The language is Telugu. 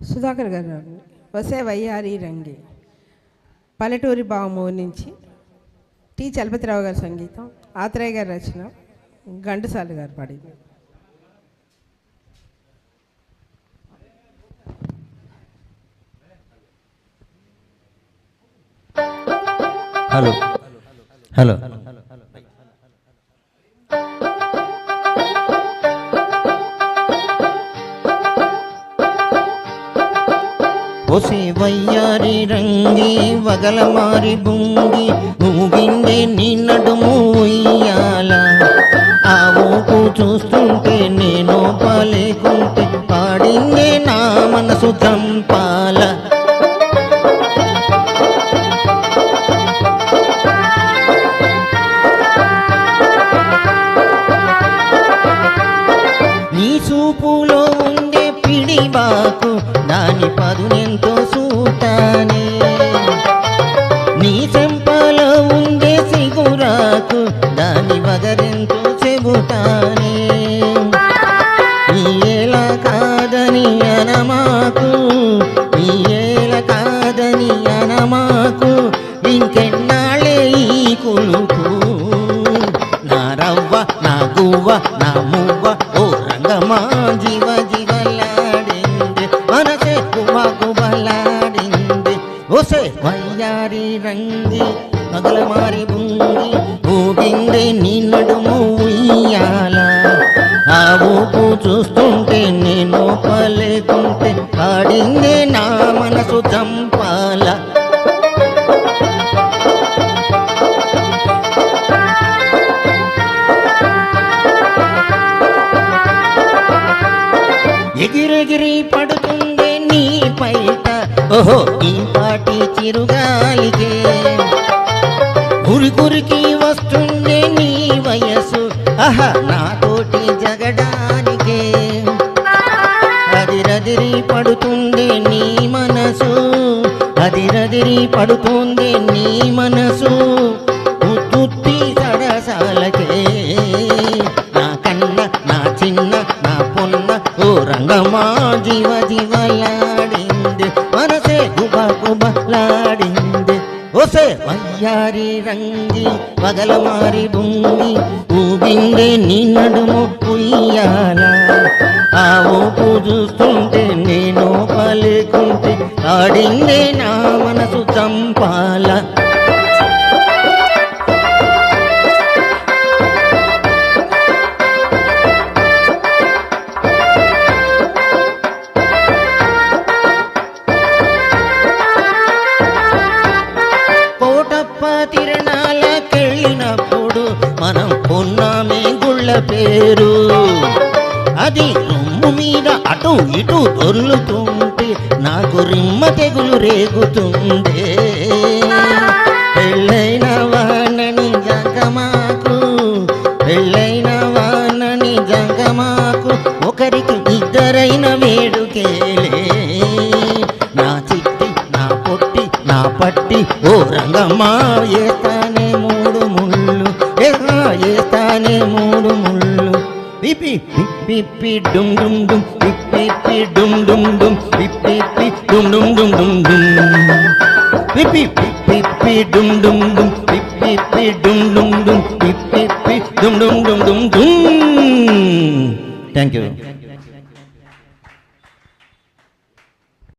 సుధాకర్ గారు వసే వయ్యారి రంగి పల్లెటూరి బాము నుంచి టి చలపతిరావు గారి సంగీతం ఆత్రేయ గారి రచన ఘంటసాల గారు పాడింది. హలో. హలో. ఒసే వయ్యారి రంగి వగల మారి బుంగి ఊగిందే నిన్నడు మూయ్యాల ఆ ఊపు చూస్తుంటే నేను పాలేకుంటే పాడిందే నా మనసు చంపాల దాని పదునెంతో సూటానే. నీ చెంపలో ఉండే సిగురాకు దాని వగరెంతో చెబుతానే. ఈ ఏల కాదని అనమాకు ఈ ఏల కాదని అనమాకు ఇంకెన్నాళ్ళే ఈ కొలుకు నా రవ్వ నా గువ్వ వయ్యారి రంగి మగల మారి బుంగి ఊగింది నీ నడుము ఉయ్యాల. ఆ ఊపు చూస్తుంటే నేను పలేకుంటే పాడింది నా మనసు చంపాల. ఎగిరెగిరి పడుతుంది నీ పై ఓహో ఈ పాటి చిరుగాలికే గురికి వస్తుంది నీ వయసు. ఆహా నాతోటి జగడానికే. అదిరదిరి పడుతుంది నీ మనసు. అదిరదిరి పడుతుంది నీ వయ్యారి రంగి పగల మారి బుంగి ఊగిందే నీ నడుము ఉయ్యాల ఆ ఊపు చూస్తుంటే నేను పలుకుంటే ఆడిందే నా మనసు చంపాల. తిరణాలకెళ్ళినప్పుడు మనం పొన్నామే గుళ్ళ పేరు. అది రొమ్ము మీద అటు ఇటు దొర్లుతుంటే నాకు రిమ్మ తెగులు రేగుతుందే పెళ్ళైన వాణని జంగమాకు పెళ్ళైన వాణని జంగమాకు ఒకరికి ఇద్దరైన వేడుకేలే. నా చిట్టి నా పొట్టి నా పట్టి ఓ రంగమ్మా பி பி பி டும் டும் டும் பி பி பி டும் டும் டும் பி பி பி டும் டும் டும் டும் டும் பி பி பி பி டும் டும் டும் பி பி பி டும் டும் டும் பி பி தேங்க்யூ